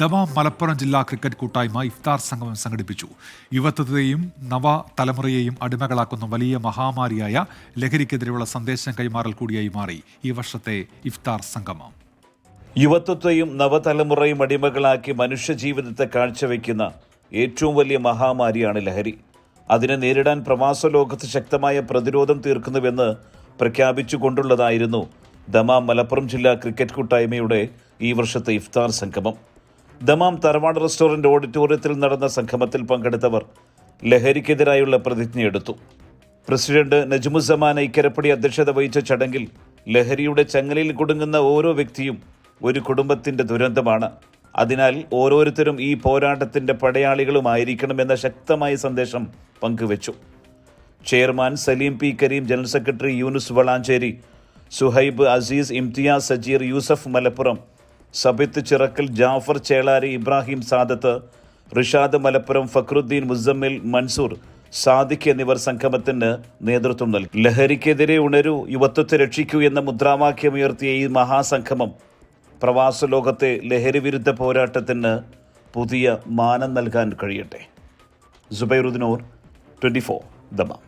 Dammam Malappuram ജില്ലാ cricket കൂട്ടായ്മ ഇഫ്താർ സംഗമം സംഘടിപ്പിച്ചു. യുവത്വത്തെയും നവ തലമുറയെയും അടിമകളാക്കുന്ന വലിയ മഹാമാരിയായ ലഹരിക്കെതിരെയുള്ള സന്ദേശം കൈമാറൽ കൂടിയായി മാറി ഈ വർഷത്തെ ഇഫ്താർ സംഗമം. യുവത്വത്തെയും നവതലമുറയും അടിമകളാക്കി മനുഷ്യജീവിതത്തെ കാഴ്ചവെക്കുന്ന ഏറ്റവും വലിയ മഹാമാരിയാണ് ലഹരി. അതിനെ നേരിടാൻ പ്രവാസ ലോകത്ത് ശക്തമായ പ്രതിരോധം തീർക്കുന്നുവെന്ന് പ്രഖ്യാപിച്ചുകൊണ്ടുള്ളതായിരുന്നു ദമാം മലപ്പുറം ജില്ലാ ക്രിക്കറ്റ് കൂട്ടായ്മയുടെ ഈ വർഷത്തെ ഇഫ്താർ സംഗമം. ദമാം തറവാട് റെസ്റ്റോറന്റ് ഓഡിറ്റോറിയത്തിൽ നടന്ന സംഗമത്തിൽ പങ്കെടുത്തവർ ലഹരിക്കെതിരായുള്ള പ്രതിജ്ഞയെടുത്തു പ്രസിഡന്റ് നജ്മുസമാൻ ഐക്കരപ്പടി അധ്യക്ഷത വഹിച്ച ചടങ്ങിൽ ലഹരിയുടെ ചങ്ങലയിൽ കുടുങ്ങുന്ന ഓരോ വ്യക്തിയും ഒരു കുടുംബത്തിന്റെ ദുരന്തമാണ്. അതിനാൽ ഓരോരുത്തരും ഈ പോരാട്ടത്തിന്റെ പടയാളികളുമായിരിക്കണമെന്ന ശക്തമായ സന്ദേശം പങ്കുവച്ചു. Chairman Saleem P Karim general secretary Yunus Valanchery Suhaib Azeez Imtiaz Sajeer Yusuf Malappuram Sabith Chirakkal Jafar Chelari Ibrahim Sadath Rishad Malappuram Fakhruddin Muzammil Mansoor Sadiq എന്നിവർ സംഗമത്തിന് നേതൃത്വം നൽകി. ലഹരിക്കെതിരെ ഉണരൂ യുവത്വത്തെ രക്ഷിക്കൂ എന്ന മുദ്രാവാക്യമുയർത്തിയ ഈ മഹാസംഗമം പ്രവാസ ലോകത്തെ ലഹരി വിരുദ്ധ പോരാട്ടത്തിന് പുതിയ മാനം നൽകാൻ കഴിയട്ടെ. സുബൈറുദ്ദീനൂർ ട്വന്റി ഫോർ ദമാം.